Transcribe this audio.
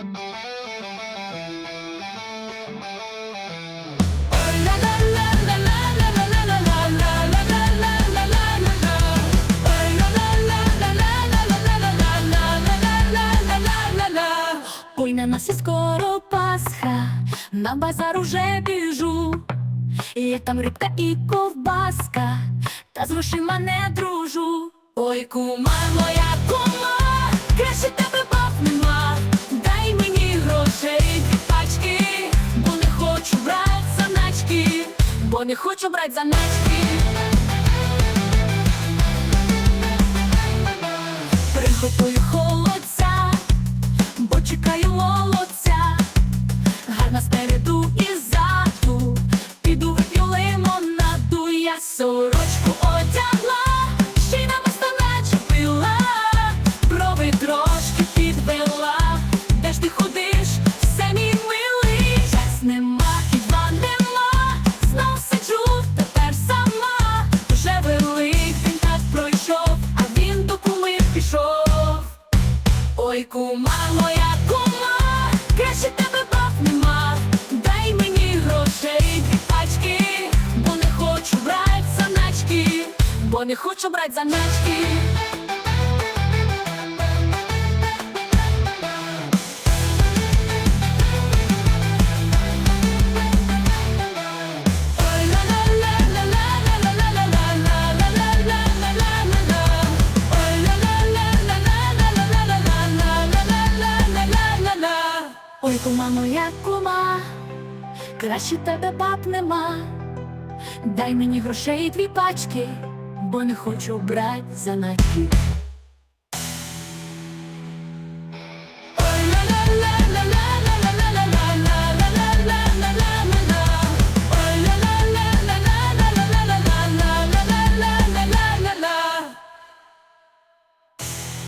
Ой, на нас і скоро Пасха, на базар уже біжу. Є там рибка і ковбаска, та з грошима не дружу. Ой, кума, моя кума, краще тебе не хочу брать заначки. Приготую холодця, бо чекаю молодця. Гарна спереду кума, моя кума, краще тебе баб нема. Дай мені грошей дві пачки, бо не хочу брать заначки, бо не хочу брать заначки. Ой, кума моя кума, краще тебе баб нема. Дай мені грошей дві пачки, бо не хочу брать заначки.